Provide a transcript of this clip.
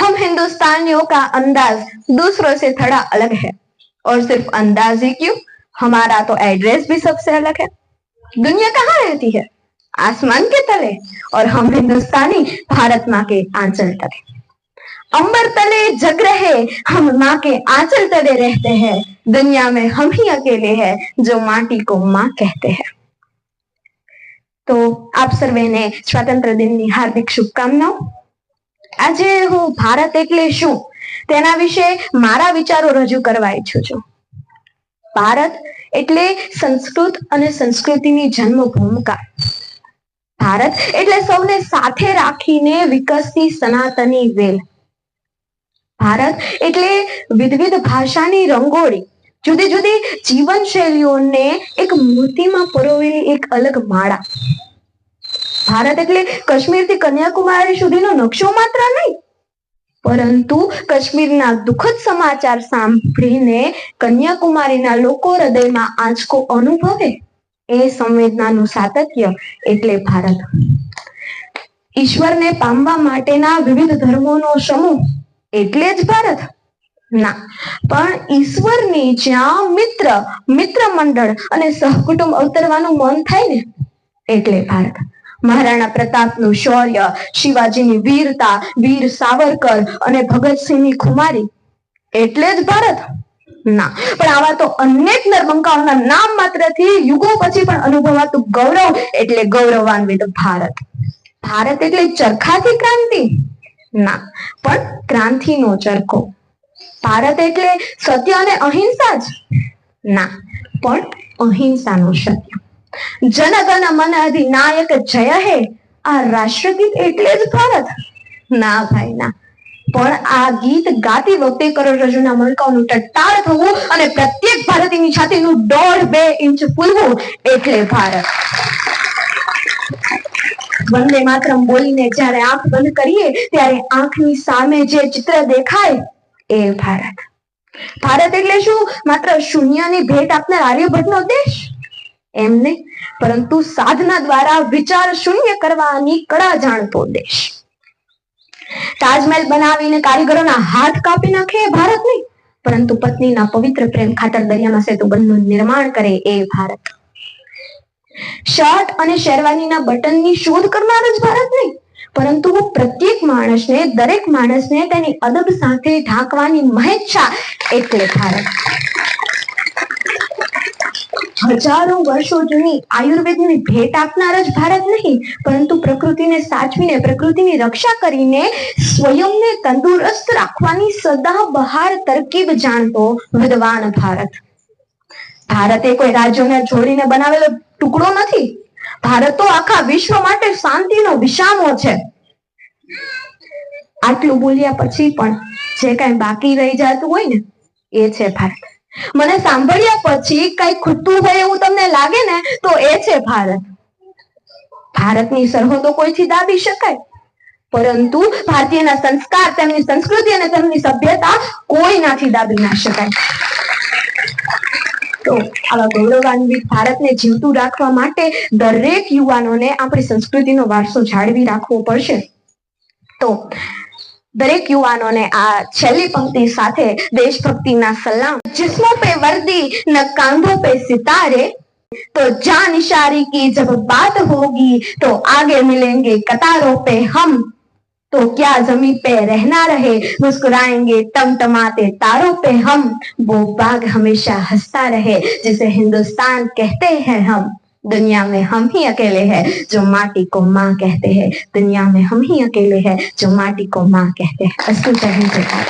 हम हिंदुस्तानियों का अंदाज दूसरों से थोड़ा अलग है। और सिर्फ़ अंदाज ही क्यों? हमारा तो एड्रेस भी सबसे अलग है। दुनिया कहाँ रहती है? आसमान के तले। और हम हिंदुस्तानी, भारत माँ के आंचल तले। अंबर तले जग रहे, हम माँ के आंचल तले रहते हैं। दुनिया में हम ही अकेले हैं, जो माटी को माँ कहते हैं। तो आप सर्वे ने स्वतंत्र दिन की हार्दिक शुभकामनाओं। આજે હું ભારત એટલે શું? તેના વિશે મારા વિચારો રજૂ કરવા ઈચ્છું છું. ભારત એટલે સંસ્કૃત અને સંસ્કૃતિની જન્મભૂમિકા. ભારત એટલે સૌને સાથે રાખીને વિકસતી સનાતની વેલ. ભારત એટલે વિવિધ ભાષાની રંગોળી. જુદી જુદી જીવન શૈલીઓને એક મૂર્તિમાં પરોવેલી એક અલગ માળા. ભારત એટલે કાશ્મીરથી કન્યાકુમારી સુધીનો નકશો માત્ર નહીં. પરંતુ કાશ્મીરના દુઃખદ સમાચાર સાંભળીને કન્યાકુમારીના લોકો હૃદયમાં આંચકો અનુભવે. એ સંવેદનાનું સાતત્ય એટલે ભારત. ઈશ્વરને પામવા માટેના વિવિધ ધર્મોનો સમૂહ એટલે જ ભારત. ના, પણ ઈશ્વરની જ્યાં મિત્ર મિત્ર મંડળ અને સહકુટુંબ અવતરવાનું મન થાય ને, એટલે ભારત. મહારાણા પ્રતાપનું શૌર્ય, શિવાજીની વીરતા, વીર સાવરકર અને ભગતસિંહની ખુમારી. એટલે જ ભારત? ના. પણ આવા તો અનેક નર્મંકાઓના નામ માત્રથી યુગો પછી પણ અનુભવાતું ગૌરવ એટલે ગૌરવાન્વિત ભારત. ભારત એટલે ચરખાથી ક્રાંતિ? ના. પણ ક્રાંતિનો ચરખો. ભારત એટલે સત્ય અને અહિંસા જ? ના. પણ અહિંસાનું સત્ય. જનગણ મન અધિનાયક જય હે. આ રાષ્ટ્રગીત એટલે જ ભારત. ના ભાઈ, ના. પણ આ ગીત ગાતી વખતે કરોડરજ્જુના મણકાઓનું ટટ્ટાર થવું અને પ્રત્યેક ભારતીયની છાતીનું દોઢ બે ઇંચ ફૂલવું એટલે ભારત. વંદે માતરમ બોલીને જ્યારે આંખ બંધ કરીએ, ત્યારે આંખની સામે જે ચિત્ર દેખાય એ ભારત. ભારત એટલે શું? માત્ર શૂન્યની ભેટ આપનાર આર્યભટ્ટનો દેશ? એમ નહીં. પરંતુ સાધના દ્વારા વિચાર શૂન્ય કરવાની કળા જાણતો દેશ. તાજમહેલ બનાવીને કારીગરોના હાથ કાપી નાખે ભારત નહીં. પરંતુ પત્નીના પવિત્ર પ્રેમ ખાતર દરિયામાં સેતુબંધનું નિર્માણ કરે એ ભારત. શર્ટ અને શેરવાનીના બટનની શોધ કરનાર જ ભારત નહીં. પરંતુ પ્રત્યેક માણસને, દરેક માણસને તેની અદબ સાથે ઢાંકવાની મહેચ્છા એટલે ભારત. હજારો વર્ષો જૂની આયુર્વેદની ભેટ આપનાર જ ભારત નહીં, પરંતુ પ્રકૃતિને સાચવીને, પ્રકૃતિની રક્ષા કરીને સ્વયંને તંદુરસ્ત રાખવાની સદા બહાર તરકીબ જાણતો વિદ્વાન ભારત. ભારત એ કોઈ રાજ્યોને જોડીને બનાવેલો ટુકડો નથી. ભારત તો આખા વિશ્વ માટે શાંતિનો વિષામો છે. આટલું બોલ્યા પછી પણ જે કઈ બાકી રહી જતું હોય ને, એ છે ભારત. મને સાંભળ્યા પછી કઈ ખૂટતું હોય એવું તમને લાગે ને, તો એ છે ભારત. ભારતની સરહદો કોઈથી દાબી શકાય? પરંતુ ભારતીયના સંસ્કાર, તેમની સંસ્કૃતિ અને તેમની સભ્યતા કોઈનાથી દાબી ના શકાય. તો આવા ગૌરવાન્વિત ભારતને જીવતું રાખવા માટે દરેક યુવાનોને આપણી સંસ્કૃતિનો વારસો જાળવી રાખવો પડશે. તો દરેક યુવાનોને આ છેલ્લી પંક્તિ સાથે દેશભક્તિના સલામ जिस्मों पे वर्दी न कांधों पे सितारे तो जान इशारे की जब बात होगी तो आगे मिलेंगे कतारों पे हम तो क्या जमीन पे रहना रहे मुस्कुराएंगे टमटमाते तारों पे हम वो बाग हमेशा हंसता रहे जिसे हिंदुस्तान कहते हैं हम दुनिया में हम ही अकेले हैं जो माटी को माँ कहते हैं दुनिया में हम ही अकेले हैं जो माटी को माँ कहते हैं अस्तु जय हिंद जय भारत।